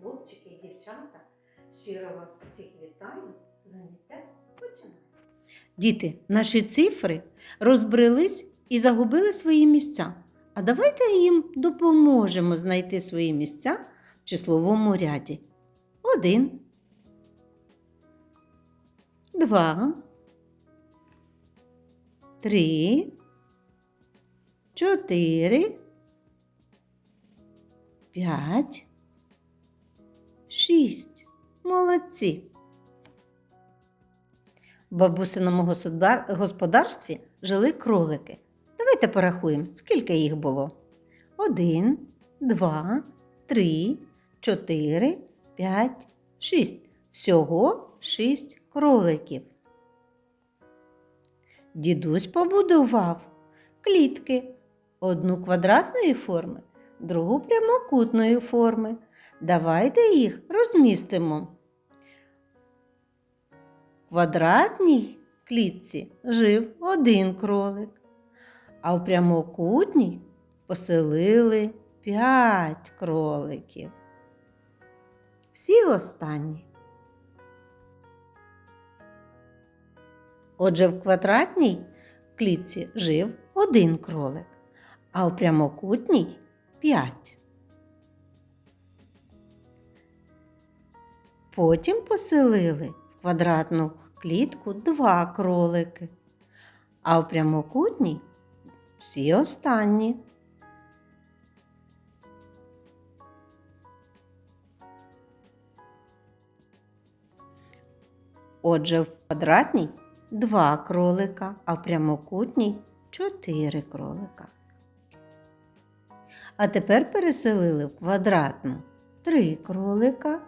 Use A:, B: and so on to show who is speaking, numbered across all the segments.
A: хлопчики і дівчата, щиро вас усіх вітаю. Заняття починаємо. Діти, наші цифри розбрелись і загубили свої місця. А давайте їм допоможемо знайти свої місця в числовому ряді. Один, два, три, чотири, п'ять, шість. Молодці. В бабусиному господарстві жили кролики. Давайте порахуємо, скільки їх було. Один, два, три, чотири, п'ять, шість. Всього шість кроликів. Дідусь побудував клітки. Одну квадратної форми, другу прямокутної форми. Давайте їх розмістимо. В квадратній клітці жив один кролик, а в прямокутній поселили п'ять кроликів. Всі останні. Отже, в квадратній клітці жив один кролик, а у прямокутній п'ять. Потім поселили в квадратну клітку два кролики, а в прямокутній всі останні. Отже, в квадратній два кролика, а в прямокутній чотири кролика. А тепер переселили в квадратну три кролика.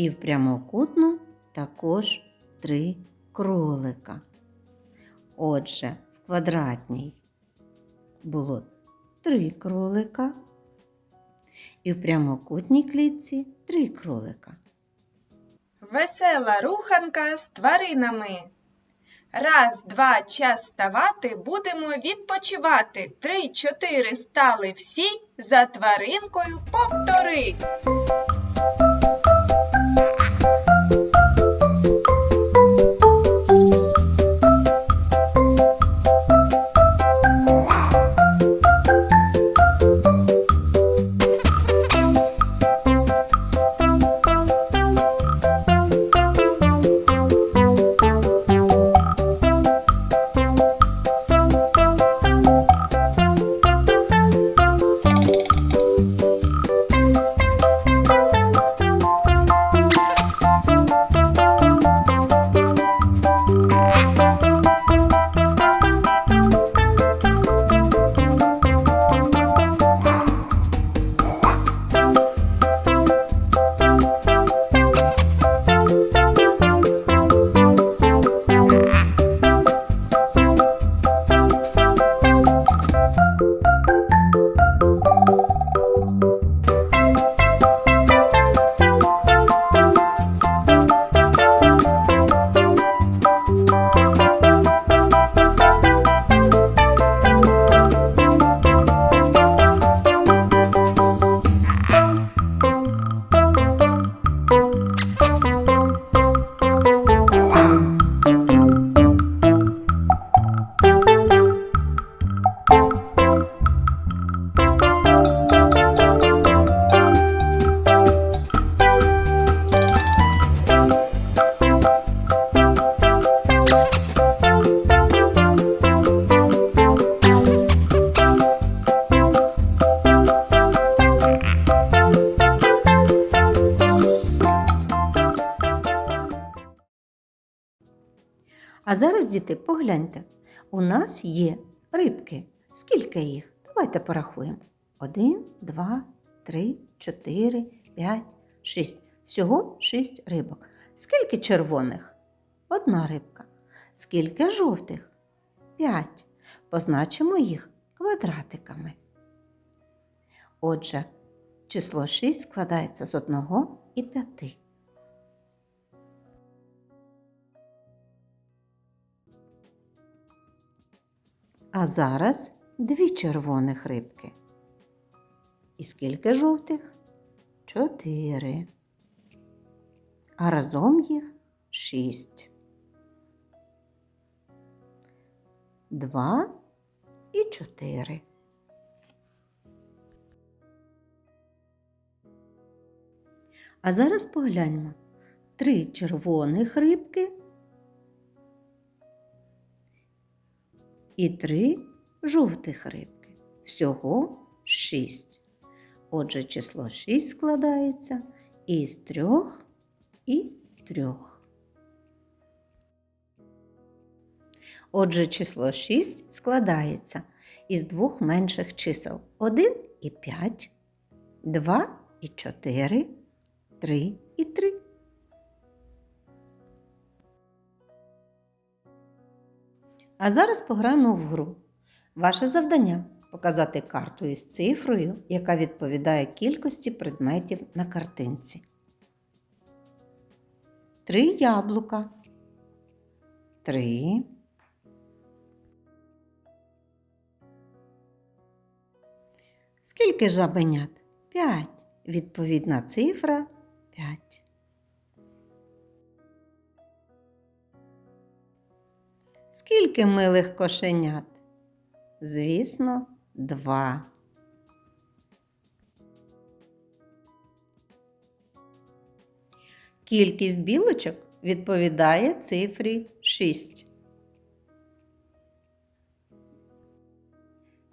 A: І в прямокутну також три кролика. Отже, в квадратній було три кролика, і в прямокутній клітці три кролика.
B: Весела руханка з тваринами. Раз, два, час ставати, будемо відпочивати. Три, чотири стали всі, за тваринкою повтори.
A: А зараз, діти, погляньте, у нас є рибки. Скільки їх? Давайте порахуємо. Один, два, три, чотири, п'ять, шість. Всього шість рибок. Скільки червоних? Одна рибка. Скільки жовтих? П'ять. Позначимо їх квадратиками. Отже, число 6 складається з одного і п'яти. А зараз дві червоних рибки. І скільки жовтих? Чотири. А разом їх шість. Два і чотири. А зараз погляньмо. Три червоних рибки і три жовтих рибки. Всього шість. Отже, число шість складається із трьох і трьох. Отже, число 6 складається із двох менших чисел 1 і 5, 2 і 4, 3 3. А зараз пограємо в гру. Ваше завдання показати карту із цифрою, яка відповідає кількості предметів на картинці. Три яблука. Три. Скільки жабенят? П'ять. Відповідна цифра п'ять. Скільки милих кошенят? Звісно, два. Кількість білочок відповідає цифрі 6.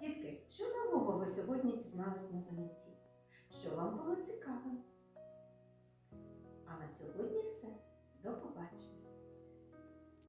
A: Дітки, що нового ви сьогодні дізнались на занятті? Що вам було цікаво? А на сьогодні все.